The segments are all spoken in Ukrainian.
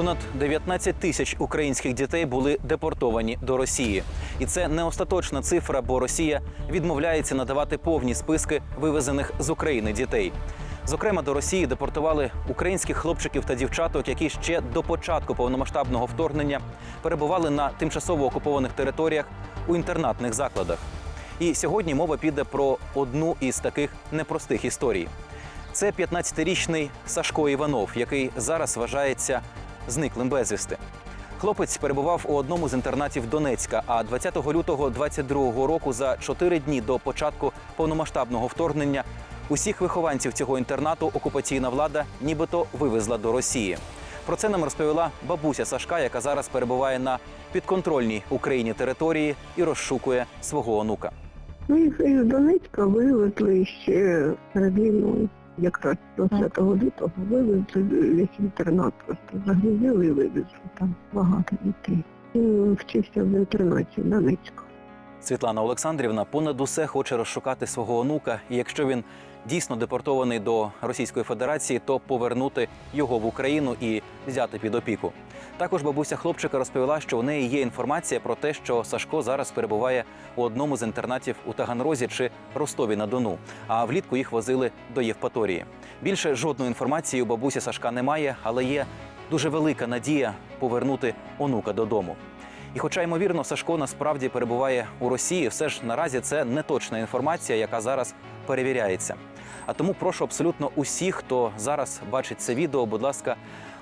Понад 19 тисяч українських дітей були депортовані до Росії, і це не остаточна цифра, бо Росія відмовляється надавати повні списки вивезених з України дітей. Зокрема, до Росії депортували українських хлопчиків та дівчаток, які ще до початку повномасштабного вторгнення перебували на тимчасово окупованих територіях у інтернатних закладах. І сьогодні мова піде про одну із таких непростих історій. Це 15-річний Сашко Іванов, який зараз вважається зниклим безвісти. Хлопець перебував у одному з інтернатів Донецька. А 20 лютого 22 року, за чотири дні до початку повномасштабного вторгнення, усіх вихованців цього інтернату окупаційна влада нібито вивезла до Росії. Про це нам розповіла бабуся Сашка, яка зараз перебуває на підконтрольній Україні території і розшукує свого онука. Ну, їх із Донецька вивезли ще перед війною. Якраз 20 лютого вивезли весь інтернат просто загрузили і вивезли там багато дітей. Він вчився в інтернаті на Донецьку. Світлана Олександрівна понад усе хоче розшукати свого онука, і якщо він дійсно депортований до Російської Федерації, то повернути його в Україну і взяти під опіку. Також бабуся хлопчика розповіла, що у неї є інформація про те, що Сашко зараз перебуває у одному з інтернатів у Таганрозі чи Ростові на Дону. А влітку їх возили до Євпаторії. Більше жодної інформації у бабусі Сашка немає, але є дуже велика надія повернути онука додому. І хоча ймовірно, Сашко насправді перебуває у Росії, все ж наразі це не точна інформація, яка зараз перевіряється. А тому прошу абсолютно усіх, хто зараз бачить це відео, будь ласка,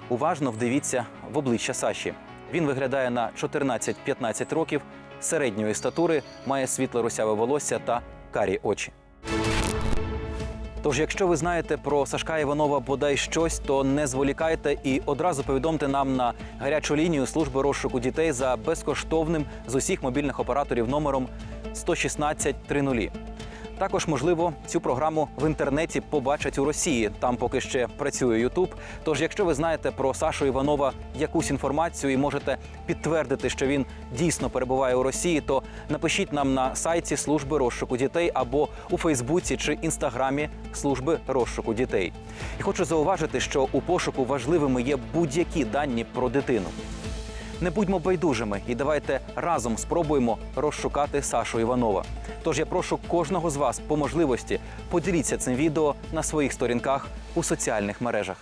уважно вдивіться в обличчя Саші. Він виглядає на 14-15 років, середньої статури, має світло русяве волосся та карі очі. Тож, якщо ви знаєте про Сашка Іванова бодай щось, то не зволікайте і одразу повідомте нам на гарячу лінію служби розшуку дітей за безкоштовним з усіх мобільних операторів номером 116 30. Також можливо цю програму в інтернеті побачать у Росії. Там поки ще працює Ютуб. Тож, якщо ви знаєте про Сашу Іванова якусь інформацію і можете підтвердити, що він дійсно перебуває у Росії, то напишіть нам на сайті служби розшуку дітей або у Фейсбуці чи інстаграмі служби розшуку дітей. І хочу зауважити, що у пошуку важливими є будь-які дані про дитину. Не будьмо байдужими і давайте разом спробуємо розшукати Сашу Іванова. Тож я прошу кожного з вас по можливості поділіться цим відео на своїх сторінках у соціальних мережах.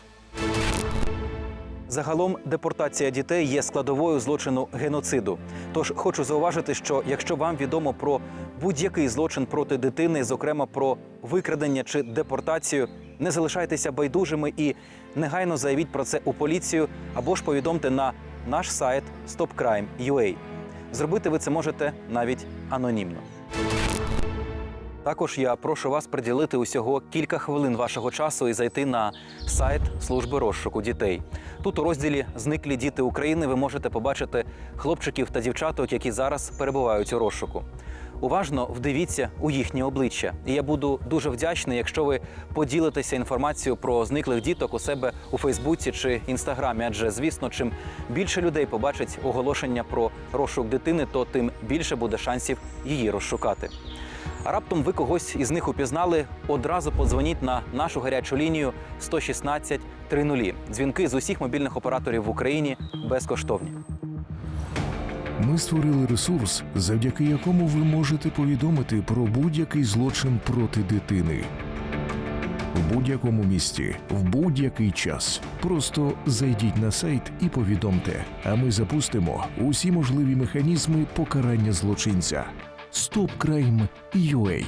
Загалом депортація дітей є складовою злочину геноциду. Тож хочу зауважити, що якщо вам відомо про будь-який злочин проти дитини, зокрема про викрадення чи депортацію, не залишайтеся байдужими і негайно заявіть про це у поліцію або ж повідомте на наш сайт stopcrime.ua. Зробити ви це можете навіть анонімно. Також я прошу вас приділити усього кілька хвилин вашого часу і зайти на сайт служби розшуку дітей. Тут у розділі Зниклі діти України ви можете побачити хлопчиків та дівчаток, які зараз перебувають у розшуку. Уважно вдивіться у їхні обличчя, і я буду дуже вдячний, якщо ви поділитеся інформацією про зниклих діток у себе у Фейсбуці чи Інстаграмі. Адже, звісно, чим більше людей побачить оголошення про розшук дитини, то тим більше буде шансів її розшукати. Раптом ви когось із них упізнали, одразу подзвоніть на нашу гарячу лінію 116 30. Дзвінки з усіх мобільних операторів в Україні безкоштовні. Ми створили ресурс, завдяки якому ви можете повідомити про будь-який злочин проти дитини. В будь-якому місті, в будь-який час. Просто зайдіть на сайт і повідомте, а ми запустимо усі можливі механізми покарання злочинця. StopCrime.ua